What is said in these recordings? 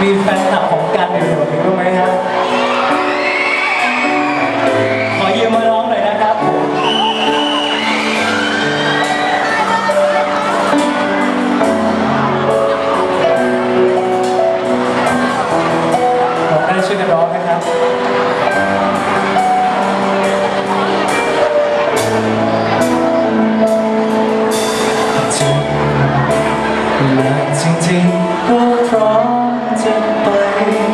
มีแฟนคลับของกันอยู่แบบนี้บ้างไหมฮะขอยืมมาร้องหน่อยนะครับผมร้องได้ช่วยกันร้องนะครับจุดและจริงๆก็พร้อมจะ ไป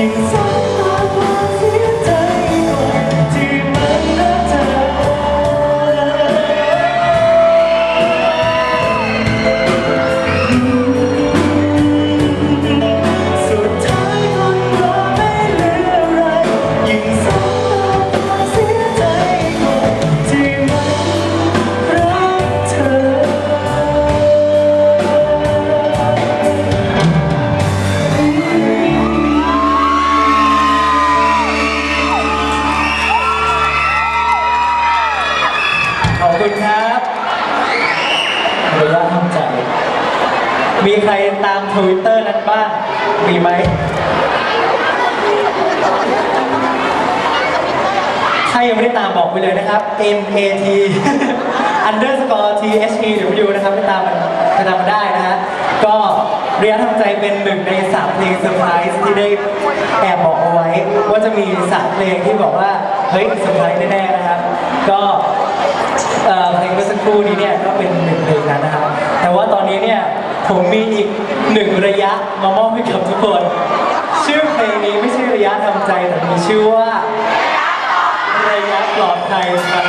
ยิ่ มีใครตามทวิตเตอร์นั้นบ้าง มีไหม ถ้ายังไม่ได้ตามบอกไปเลยนะครับ M A T underscore T H E W นะครับไปตามมันไปตามมันได้นะฮะ ก็เระยะทำใจเป็นหนึ่งในสามเพลงเซอร์ไพรส์ที่ได้แอบบอกเอาไว้ ว่าจะมีสามเพลงที่บอกว่า เฮ้ยเซอร์ไพรส์แน่ๆนะครั ผมมีอีกหนึ่งระยะมามอบให้กับทุกคน ชื่อเพลงนี้ไม่ใช่ระยะทำใจแต่มีชื่อว่า ระยะปลอดภัยครับ